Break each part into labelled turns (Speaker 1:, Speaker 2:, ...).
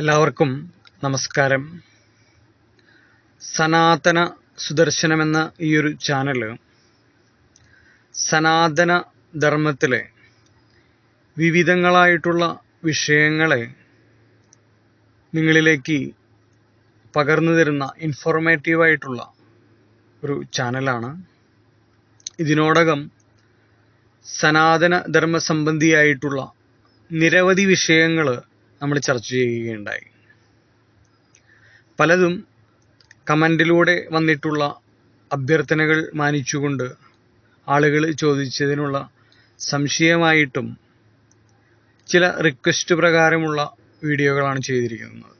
Speaker 1: എല്ലാവർക്കും നമസ്കാരം. സനാതന സുദർശനം എന്ന ഈ ഒരു ചാനൽ സനാതന ധർമ്മത്തിലെ വിവിധങ്ങളായിട്ടുള്ള വിഷയങ്ങളെ നിങ്ങളിലേക്ക് പകർന്നു തരുന്ന ഇൻഫോർമേറ്റീവായിട്ടുള്ള ഒരു ചാനലാണ്. ഇതിനോടകം സനാതന ധർമ്മ സംബന്ധിയായിട്ടുള്ള നിരവധി വിഷയങ്ങൾ നമ്മൾ ചർച്ച ചെയ്യുകയുണ്ടായി. പലതും കമന്റിലൂടെ വന്നിട്ടുള്ള അഭ്യർത്ഥനകൾ മാനിച്ചുകൊണ്ട് ആളുകൾ ചോദിച്ചതിനുള്ള സംശയമായിട്ടും ചില റിക്വസ്റ്റ് പ്രകാരമുള്ള വീഡിയോകളാണ് ചെയ്തിരിക്കുന്നത്.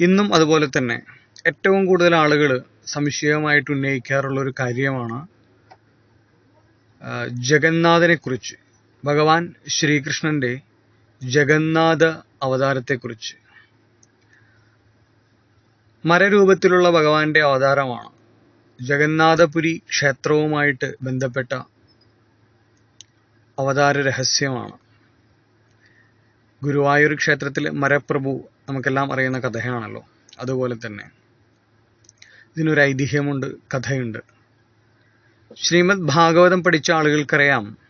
Speaker 1: ഇന്നും അതുപോലെ തന്നെ ഏറ്റവും കൂടുതൽ ആളുകൾ സംശയമായിട്ട് ഉന്നയിക്കാറുള്ള ഒരു കാര്യമാണ് ജഗന്നാഥനെക്കുറിച്ച്. ഭഗവാൻ ശ്രീകൃഷ്ണന്റെ ജഗന്നാഥ അവതാരത്തെക്കുറിച്ച്. മരരൂപത്തിലുള്ള ഭഗവാന്റെ അവതാരമാണ്. ജഗന്നാഥപുരി ക്ഷേത്രവുമായിട്ട് ബന്ധപ്പെട്ട അവതാര രഹസ്യമാണ് ഗുരുവായൂർ ക്ഷേത്രത്തിൽ മരപ്രഭു നമുക്കെല്ലാം അറിയുന്ന കഥയാണല്ലോ. അതുപോലെ തന്നെ ഇതിനൊരു ഐതിഹ്യമുണ്ട് കഥയുണ്ട്. ശ്രീമദ് ഭാഗവതം പഠിച്ച ആളുകൾക്കറിയാം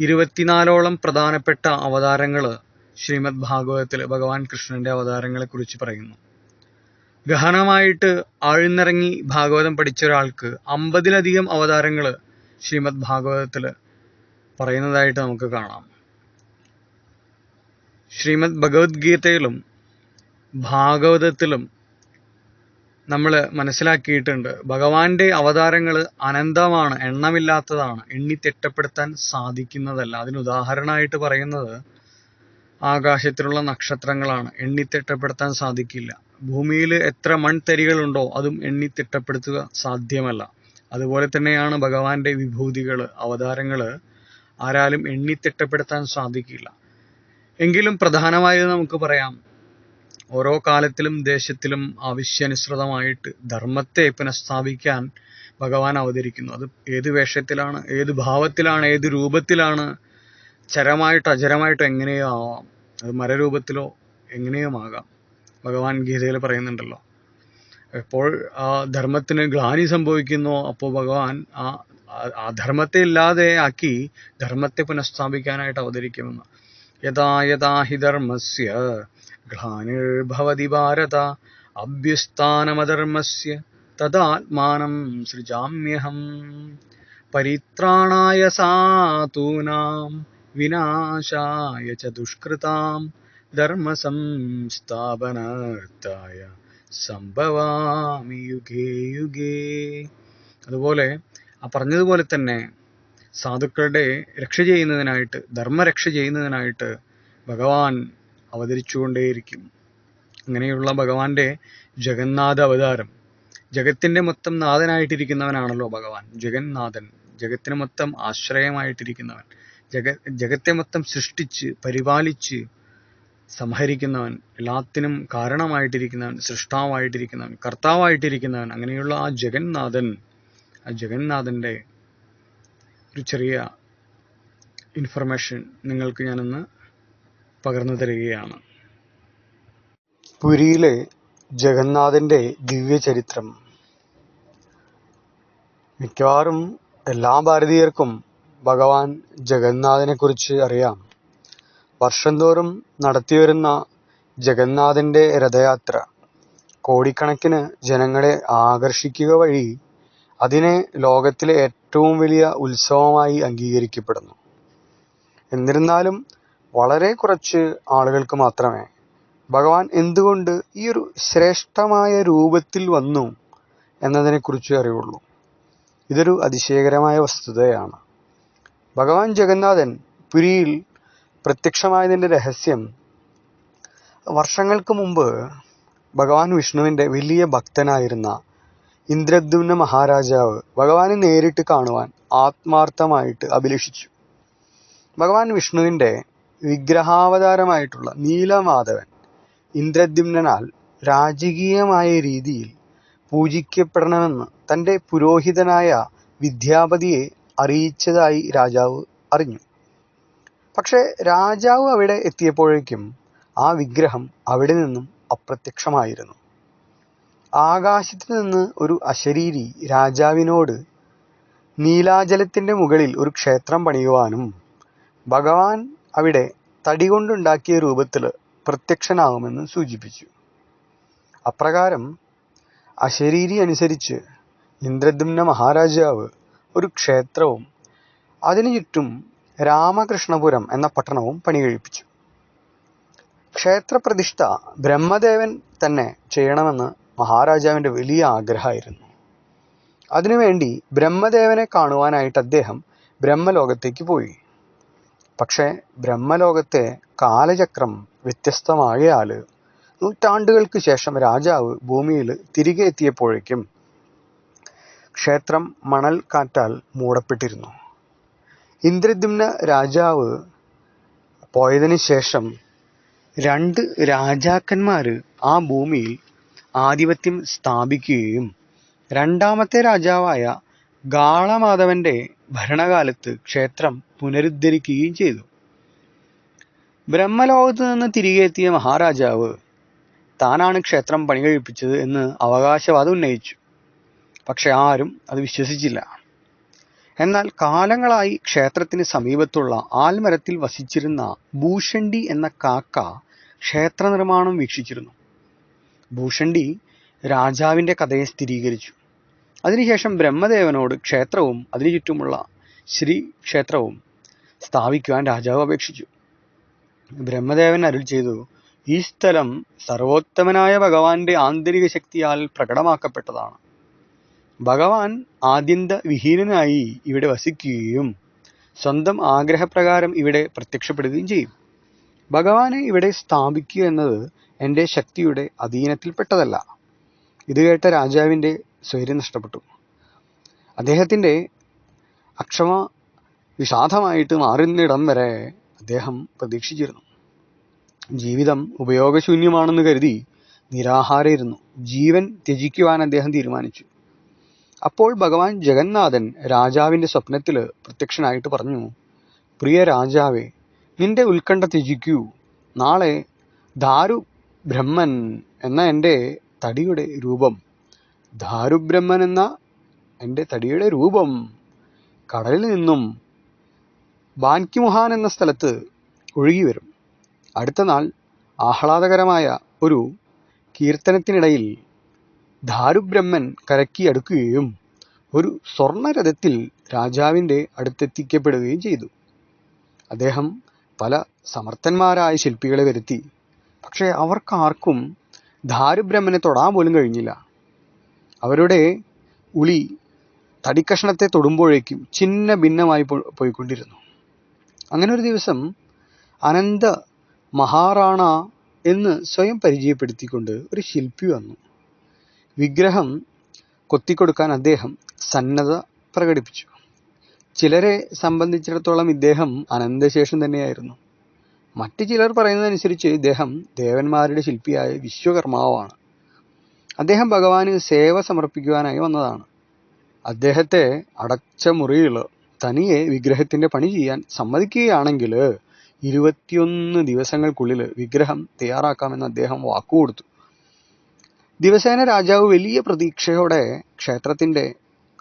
Speaker 1: ഇരുപത്തിനാലോളം പ്രധാനപ്പെട്ട അവതാരങ്ങൾ ശ്രീമദ് ഭാഗവതത്തിൽ ഭഗവാൻ കൃഷ്ണന്റെ അവതാരങ്ങളെ കുറിച്ച് പറയുന്നു. ഗഹനമായിട്ട് ആഴ്ന്നിറങ്ങി ഭാഗവതം പഠിച്ച ഒരാൾക്ക് അമ്പതിലധികം അവതാരങ്ങൾ ശ്രീമദ് ഭാഗവതത്തിൽ പറയുന്നതായിട്ട് നമുക്ക് കാണാം. ശ്രീമദ് ഭഗവത്ഗീതയിലും ഭാഗവതത്തിലും നമ്മൾ മനസ്സിലാക്കിയിട്ടുണ്ട്. ഭഗവാന്റെ അവതാരങ്ങൾ അനന്തമാണ് എണ്ണമില്ലാത്തതാണ് എണ്ണി തിട്ടപ്പെടുത്താൻ സാധിക്കുന്നതല്ല. അതിന് ഉദാഹരണമായിട്ട് പറയുന്നത് ആകാശത്തിലുള്ള നക്ഷത്രങ്ങളാണ്. എണ്ണി തിട്ടപ്പെടുത്താൻ സാധിക്കില്ല. ഭൂമിയിൽ എത്ര മൺതരികളുണ്ടോ അതും എണ്ണി തിട്ടപ്പെടുത്തുക സാധ്യമല്ല. അതുപോലെ തന്നെയാണ് ഭഗവാന്റെ വിഭൂതികൾ അവതാരങ്ങൾ ആരാലും എണ്ണി തിട്ടപ്പെടുത്താൻ സാധിക്കില്ല. എങ്കിലും പ്രധാനമായത് നമുക്ക് പറയാം ഓരോ കാലത്തിലും ദേശത്തിലും ആവശ്യാനുസൃതമായിട്ട് ധർമ്മത്തെ പുനഃസ്ഥാപിക്കാൻ ഭഗവാൻ അവതരിക്കുന്നു. അത് ഏത് വേഷത്തിലാണ് ഏത് ഭാവത്തിലാണ് ഏത് രൂപത്തിലാണ് ചരമായിട്ട് അചരമായിട്ടോ എങ്ങനെയോ ആവാം. അത് മരരൂപത്തിലോ എങ്ങനെയും ആകാം. ഭഗവാൻ ഗീതയിൽ പറയുന്നുണ്ടല്ലോ. എപ്പോൾ ആ ധർമ്മത്തിന് ഗ്ലാനി സംഭവിക്കുന്നു. അപ്പോൾ ഭഗവാൻ ആ ആ ധർമ്മത്തെ ഇല്ലാതെ ആക്കി ധർമ്മത്തെ പുനഃസ്ഥാപിക്കാനായിട്ട് അവതരിക്കുമെന്ന്. യഥാ യഥാ ഹി ധർമ്മസ്യ ഗ്ലാനിർഭവതി ഭാരത അഭ്യുസ്ഥാനമധർമ്മസ്യ തദാത്മാനം സൃജാമ്യഹം. പരിത്രാണായ സാതൂനാം വിനാശായ ച ദുഷ്കൃതാം ധർമ്മസംസ്ഥാപനാർത്ഥായ സംഭവാമി യുഗേ യുഗേ. അതുപോലെ ആ പറഞ്ഞതുപോലെ തന്നെ സാധുക്കളുടെ രക്ഷ ചെയ്യുന്നതിനായിട്ട് ധർമ്മരക്ഷ ചെയ്യുന്നതിനായിട്ട് ഭഗവാൻ അവതരിച്ചുകൊണ്ടേയിരിക്കും. അങ്ങനെയുള്ള ഭഗവാന്റെ ജഗന്നാഥ അവതാരം. ജഗത്തിന്റെ മൊത്തം നാഥനായിട്ടിരിക്കുന്നവനാണല്ലോ ഭഗവാൻ. ജഗന്നാഥൻ. ജഗത്തിന് മൊത്തം ആശ്രയമായിട്ടിരിക്കുന്നവൻ. ജഗ ജഗത്തെ മൊത്തം സൃഷ്ടിച്ച് പരിപാലിച്ച് സംഹരിക്കുന്നവൻ. എല്ലാത്തിനും കാരണമായിട്ടിരിക്കുന്നവൻ സൃഷ്ടാവായിട്ടിരിക്കുന്നവൻ കർത്താവായിട്ടിരിക്കുന്നവൻ. അങ്ങനെയുള്ള ആ ജഗന്നാഥൻ ആ ജഗന്നാഥന്റെ ഒരു ചെറിയ ഇൻഫർമേഷൻ നിങ്ങൾക്ക് ഞാനൊന്ന് പകർന്നു തരികയാണ്. പുരിയിലെ ജഗന്നാഥന്റെ ദിവ്യചരിത്രം. മിക്കവാറും എല്ലാ ഭാരതീയർക്കും ഭഗവാൻ ജഗന്നാഥനെ കുറിച്ച് അറിയാം. വർഷം തോറും നടത്തിവരുന്ന ജഗന്നാഥന്റെ രഥയാത്ര കോടിക്കണക്കിന് ജനങ്ങളെ ആകർഷിക്കുക വഴി അതിനെ ലോകത്തിലെ ഏറ്റവും വലിയ ഉത്സവമായി അംഗീകരിക്കപ്പെടുന്നു. എന്നിരുന്നാലും വളരെ കുറച്ച് ആളുകൾക്ക് മാത്രമേ ഭഗവാൻ എന്തുകൊണ്ട് ഈ ഒരു ശ്രേഷ്ഠമായ രൂപത്തിൽ വന്നു എന്നതിനെക്കുറിച്ച് അറിവുള്ളൂ. ഇതൊരു അതിശയകരമായ വസ്തുതയാണ്. ഭഗവാൻ ജഗന്നാഥൻ പുരിയിൽ പ്രത്യക്ഷമായതിന്റെ രഹസ്യം. വർഷങ്ങൾക്ക് മുമ്പ് ഭഗവാൻ വിഷ്ണുവിന്റെ വലിയ ഭക്തനായിരുന്ന ഇന്ദ്രദ്യുമ്ന മഹാരാജാവ് ഭഗവാനെ നേരിട്ട് കാണുവാൻ ആത്മാർത്ഥമായിട്ട് അഭിലഷിച്ചു. ഭഗവാൻ വിഷ്ണുവിന്റെ വിഗ്രഹാവതാരമായിട്ടുള്ള നീലമാധവൻ ഇന്ദ്രദ്യുമ്നാൽ രാജകീയമായ രീതിയിൽ പൂജിക്കപ്പെടണമെന്ന് തന്റെ പുരോഹിതനായ വിദ്യാപതിയെ അറിയിച്ചതായി രാജാവ് അറിഞ്ഞു. പക്ഷേ രാജാവ് അവിടെ എത്തിയപ്പോഴേക്കും
Speaker 2: ആ വിഗ്രഹം അവിടെ നിന്നും അപ്രത്യക്ഷമായിരുന്നു. ആകാശത്ത് നിന്ന് ഒരു അശരീരി രാജാവിനോട് നീലാജലത്തിന്റെ മുകളിൽ ഒരു ക്ഷേത്രം പണിയുവാനും ഭഗവാൻ അവിടെ തടികൊണ്ടുണ്ടാക്കിയ രൂപത്തിൽ പ്രത്യക്ഷനാകുമെന്ന് സൂചിപ്പിച്ചു. അപ്രകാരം അശരീരി അനുസരിച്ച് ഇന്ദ്രദ്യുമ്ന മഹാരാജാവ് ഒരു ക്ഷേത്രവും അതിനു ചുറ്റും രാമകൃഷ്ണപുരം എന്ന പട്ടണവും പണി കഴിപ്പിച്ചു ക്ഷേത്രപ്രതിഷ്ഠ ബ്രഹ്മദേവൻ തന്നെ ചെയ്യണമെന്ന് മഹാരാജാവിന്റെ വലിയ ആഗ്രഹമായിരുന്നു. അതിനുവേണ്ടി ബ്രഹ്മദേവനെ കാണുവാനായിട്ട് അദ്ദേഹം ബ്രഹ്മലോകത്തേക്ക് പോയി. പക്ഷേ ബ്രഹ്മലോകത്തെ കാലചക്രം വ്യത്യസ്തമാകയാൽ നൂറ്റാണ്ടുകൾക്ക് ശേഷം രാജാവ് ഭൂമിയിൽ തിരികെ എത്തിയപ്പോഴേക്കും ക്ഷേത്രം മണൽ കാറ്റാൽ മൂടപ്പെട്ടിരുന്നു. ഇന്ദ്രദ്യുമ്ന രാജാവ് പോയതിനു ശേഷം രണ്ട് രാജാക്കന്മാർ ആ ഭൂമിയിൽ ആധിപത്യം സ്ഥാപിക്കുകയും രണ്ടാമത്തെ രാജാവായ ഗാളമാധവന്റെ ഭരണകാലത്ത് ക്ഷേത്രം പുനരുദ്ധരിക്കുകയും ചെയ്തു. ബ്രഹ്മലോകത്ത് നിന്ന് തിരികെ എത്തിയ മഹാരാജാവ് താനാണ് ക്ഷേത്രം പണി കഴിപ്പിച്ചത് എന്ന് അവകാശവാദം ഉന്നയിച്ചു. പക്ഷെ ആരും അത് വിശ്വസിച്ചില്ല. എന്നാൽ കാലങ്ങളായി ക്ഷേത്രത്തിന് സമീപത്തുള്ള ആൽമരത്തിൽ വസിച്ചിരുന്ന ഭൂഷണ്ടി എന്ന കാക്ക ക്ഷേത്ര നിർമ്മാണം വീക്ഷിച്ചിരുന്നു. ഭൂഷണ്ടി രാജാവിന്റെ കഥയെ സ്ഥിരീകരിച്ചു. അതിനുശേഷം ബ്രഹ്മദേവനോട് ക്ഷേത്രവും അതിനു ചുറ്റുമുള്ള ശ്രീ ക്ഷേത്രവും സ്ഥാപിക്കുവാൻ രാജാവ് അപേക്ഷിച്ചു. ബ്രഹ്മദേവൻ അരുൾ ചെയ്തു ഈ സ്ഥലം സർവോത്തമനായ ഭഗവാന്റെ ആന്തരിക ശക്തിയാൽ പ്രകടമാക്കപ്പെട്ടതാണ്. ഭഗവാൻ ആദ്യന്ത വിഹീനനായി ഇവിടെ വസിക്കുകയും സ്വന്തം ആഗ്രഹപ്രകാരം ഇവിടെ പ്രത്യക്ഷപ്പെടുകയും ചെയ്യും. ഭഗവാനെ ഇവിടെ സ്ഥാപിക്കുക എന്നത് എന്റെ ശക്തിയുടെ അധീനത്തിൽപ്പെട്ടതല്ല. ഇത് കേട്ട രാജാവിന്റെ സ്വൈര്യം നഷ്ടപ്പെട്ടു. അദ്ദേഹത്തിന്റെ അക്ഷമ വിഷാദമായിട്ട് മാറുന്നിടം വരെ അദ്ദേഹം പ്രതീക്ഷിച്ചിരുന്നു. ജീവിതം ഉപയോഗശൂന്യമാണെന്ന് കരുതി നിരാഹാരയിരുന്നു. ജീവൻ ത്യജിക്കുവാൻ അദ്ദേഹം തീരുമാനിച്ചു. അപ്പോൾ ഭഗവാൻ ജഗന്നാഥൻ രാജാവിന്റെ സ്വപ്നത്തിൽ പ്രത്യക്ഷനായിട്ട് പറഞ്ഞു പ്രിയ രാജാവേ നിന്റെ ഉത്കണ്ഠ ത്യജിക്കൂ. നാളെ ദാരു ബ്രഹ്മൻ എന്ന എന്റെ തടിയുടെ രൂപം ദാരുബ്രഹ്മൻ എന്ന എന്റെ തടിയുടെ രൂപം കടലിൽ നിന്നും ബാൻകിമുഹാൻ എന്ന സ്ഥലത്ത് ഒഴുകി വരും അടുത്ത നാൾ ആഹ്ലാദകരമായ ഒരു കീർത്തനത്തിനിടയിൽ ധാരുബ്രഹ്മൻ കരക്കി അടുക്കുകയും ഒരു സ്വർണരഥത്തിൽ രാജാവിന്റെ അടുത്തെത്തിക്കപ്പെടുകയും ചെയ്തു. അദ്ദേഹം പല സമർത്ഥന്മാരായ ശില്പികളെ വരുത്തി പക്ഷേ അവർക്കാർക്കും ധാരുബ്രഹ്മനെ തൊടാൻ പോലും കഴിഞ്ഞില്ല. അവരുടെ ഉളി തടിക്കഷ്ണത്തെ തൊടുമ്പോഴേക്കും ചിന്ന ഭിന്നമായി പോയിക്കൊണ്ടിരുന്നു. അങ്ങനെ ഒരു ദിവസം അനന്ത മഹാറാണ എന്ന് സ്വയം പരിചയപ്പെടുത്തിക്കൊണ്ട് ഒരു ശില്പി വന്നു. വിഗ്രഹം കൊത്തിക്കൊടുക്കാൻ അദ്ദേഹം സന്നദ്ധ പ്രകടിപ്പിച്ചു. ചിലരെ സംബന്ധിച്ചിടത്തോളം ഇദ്ദേഹം അനന്തശേഷം തന്നെയായിരുന്നു. മറ്റു ചിലർ പറയുന്നതനുസരിച്ച് ഇദ്ദേഹം ദേവന്മാരുടെ ശില്പിയായ വിശ്വകർമാവാണ്. അദ്ദേഹം ഭഗവാന് സേവ സമർപ്പിക്കുവാനായി വന്നതാണ്. അദ്ദേഹത്തെ അടച്ച മുറിയിൽ തനിയെ വിഗ്രഹത്തിന്റെ പണി ചെയ്യാൻ സമ്മതിക്കുകയാണെങ്കിൽ ഇരുപത്തിയൊന്ന് ദിവസങ്ങൾക്കുള്ളിൽ വിഗ്രഹം തയ്യാറാക്കാമെന്ന് അദ്ദേഹം വാക്കുകൊടുത്തു. ദിവസേന രാജാവ് വലിയ പ്രതീക്ഷയോടെ ക്ഷേത്രത്തിന്റെ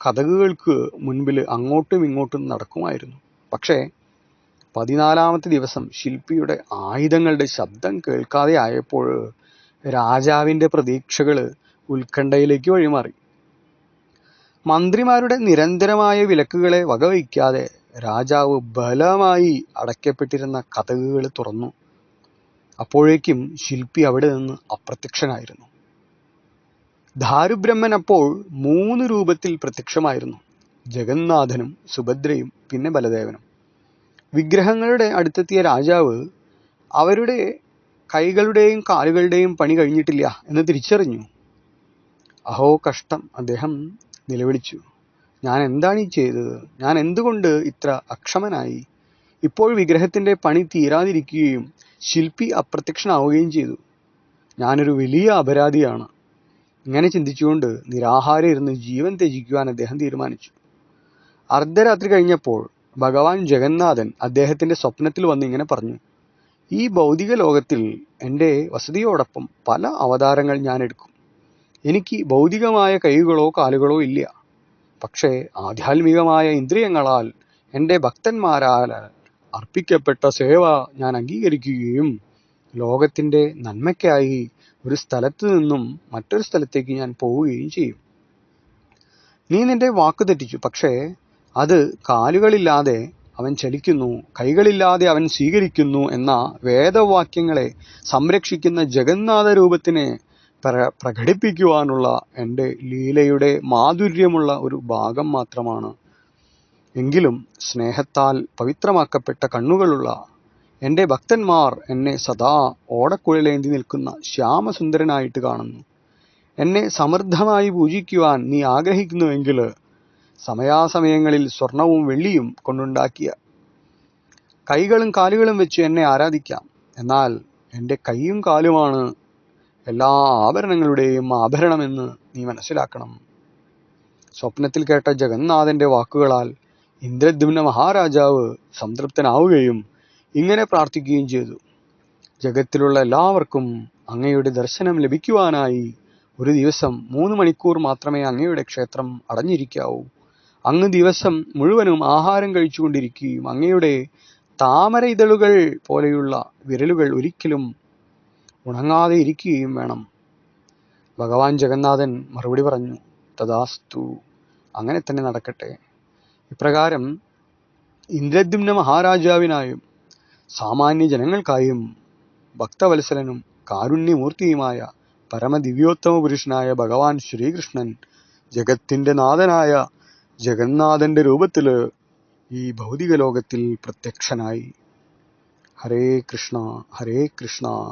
Speaker 2: കഥകുകൾക്ക് മുൻപിൽ അങ്ങോട്ടും ഇങ്ങോട്ടും നടക്കുമായിരുന്നു. പക്ഷേ പതിനാലാമത്തെ ദിവസം ശില്പിയുടെ ആയുധങ്ങളുടെ ശബ്ദം കേൾക്കാതെ ആയപ്പോൾ രാജാവിന്റെ പ്രതീക്ഷകൾ ഉത്കണ്ഠയിലേക്ക് വഴിമാറി. മന്ത്രിമാരുടെ നിരന്തരമായ വിലക്കുകളെ വകവയ്ക്കാതെ രാജാവ് ബലമായി അടയ്ക്കപ്പെട്ടിരുന്ന കഥകുകൾ തുറന്നു. അപ്പോഴേക്കും ശില്പി അവിടെ നിന്ന് അപ്രത്യക്ഷനായിരുന്നു. ദാരുബ്രഹ്മൻ അപ്പോൾ മൂന്ന് രൂപത്തിൽ പ്രത്യക്ഷമായിരുന്നു. ജഗന്നാഥനും സുഭദ്രയും പിന്നെ ബലദേവനും. വിഗ്രഹങ്ങളുടെ അടുത്തെത്തിയ രാജാവ് അവരുടെ കൈകളുടെയും കാലുകളുടെയും പണി കഴിഞ്ഞിട്ടില്ല എന്ന് തിരിച്ചറിഞ്ഞു. അഹോ കഷ്ടം അദ്ദേഹം നിലവിളിച്ചു. ഞാൻ എന്താണ് ഈ ചെയ്തത്? ഞാൻ എന്തുകൊണ്ട് ഇത്ര അക്ഷമനായി? ഇപ്പോൾ വിഗ്രഹത്തിന്റെ പണി തീരാതിരിക്കുകയും ശില്പി അപ്രത്യക്ഷനാവുകയും ചെയ്തു. ഞാനൊരു വലിയ അപരാധിയാണ്. ഇങ്ങനെ ചിന്തിച്ചുകൊണ്ട് നിരാഹാരം ഇരുന്ന് ജീവൻ ത്യജിക്കുവാൻ അദ്ദേഹം തീരുമാനിച്ചു. അർദ്ധരാത്രി കഴിഞ്ഞപ്പോൾ ഭഗവാൻ ജഗന്നാഥൻ അദ്ദേഹത്തിന്റെ സ്വപ്നത്തിൽ വന്ന് ഇങ്ങനെ പറഞ്ഞു. ഈ ഭൗതിക ലോകത്തിൽ എന്റെ വസതിയോടൊപ്പം പല അവതാരങ്ങൾ ഞാൻ എടുക്കും. എനിക്ക് ഭൗതികമായ കൈകളോ കാലുകളോ ഇല്ല. പക്ഷേ ആധ്യാത്മികമായ ഇന്ദ്രിയങ്ങളാൽ എന്റെ ഭക്തന്മാരാൽ അർപ്പിക്കപ്പെട്ട സേവ ഞാൻ അംഗീകരിക്കുകയും ലോകത്തിന്റെ നന്മയ്ക്കായി ഒരു സ്ഥലത്ത് നിന്നും മറ്റൊരു സ്ഥലത്തേക്ക് ഞാൻ പോവുകയും ചെയ്യും. നീ നിന്റെ വാക്ക് തെറ്റിച്ചു. പക്ഷേ അത് കാലുകളില്ലാതെ അവൻ ചലിക്കുന്നു. കൈകളില്ലാതെ അവൻ സ്വീകരിക്കുന്നു എന്ന വേദവാക്യങ്ങളെ സംരക്ഷിക്കുന്ന ജഗന്നാഥ രൂപത്തിനെ പ്രകടിപ്പിക്കുവാനുള്ള എന്റെ ലീലയുടെ മാധുര്യമുള്ള ഒരു ഭാഗം മാത്രമാണ്. എങ്കിലും സ്നേഹത്താൽ പവിത്രമാക്കപ്പെട്ട കണ്ണുകളുള്ള എന്റെ ഭക്തന്മാർ എന്നെ സദാ ഓടക്കുഴലേന്തി നിൽക്കുന്ന ശ്യാമസുന്ദരനായിട്ട് കാണുന്നു. എന്നെ സമൃദ്ധമായി പൂജിക്കുവാൻ നീ ആഗ്രഹിക്കുന്നുവെങ്കിൽ സമയാസമയങ്ങളിൽ സ്വർണവും വെള്ളിയും കൊണ്ടുണ്ടാക്കിയ കൈകളും കാലുകളും വെച്ച് എന്നെ ആരാധിക്കാം. എന്നാൽ എന്റെ കൈയും കാലുമാണ് എല്ലാ ആഭരണങ്ങളുടെയും ആഭരണമെന്ന് നീ മനസ്സിലാക്കണം. സ്വപ്നത്തിൽ കേട്ട ജഗന്നാഥന്റെ വാക്കുകളാൽ ഇന്ദ്രദ്യുമ്ന മഹാരാജാവ് സംതൃപ്തനാവുകയും ഇങ്ങനെ പ്രാർത്ഥിക്കുകയും ചെയ്തു. ജഗത്തിലുള്ള എല്ലാവർക്കും അങ്ങയുടെ ദർശനം ലഭിക്കുവാനായി ഒരു ദിവസം മൂന്ന് മണിക്കൂർ മാത്രമേ അങ്ങയുടെ ക്ഷേത്രം അടഞ്ഞിരിക്കാവൂ. അങ്ങ് ദിവസം മുഴുവനും ആഹാരം കഴിച്ചുകൊണ്ടിരിക്കുകയും അങ്ങയുടെ താമര ഇതളുകൾ പോലെയുള്ള വിരലുകൾ ഒരിക്കലും ഉണങ്ങാതെ ഇരിക്കുകയും വേണം. ഭഗവാൻ ജഗന്നാഥൻ മറുപടി പറഞ്ഞു തഥാസ്തു അങ്ങനെ തന്നെ നടക്കട്ടെ. ഇപ്രകാരം ഇന്ദ്രദ്യുമ്ന മഹാരാജാവിനായും സാമാന്യ ജനങ്ങൾക്കായും ഭക്തവത്സലനും കാരുണ്യമൂർത്തിയുമായ പരമദിവ്യോത്തമ പുരുഷനായ ഭഗവാൻ ശ്രീകൃഷ്ണൻ ജഗത്തിന്റെ നാഥനായ ജഗന്നാഥന്റെ രൂപത്തിൽ ഈ ഭൗതിക ലോകത്തിൽ പ്രത്യക്ഷനായി. ഹരേ കൃഷ്ണ ഹരേ കൃഷ്ണ.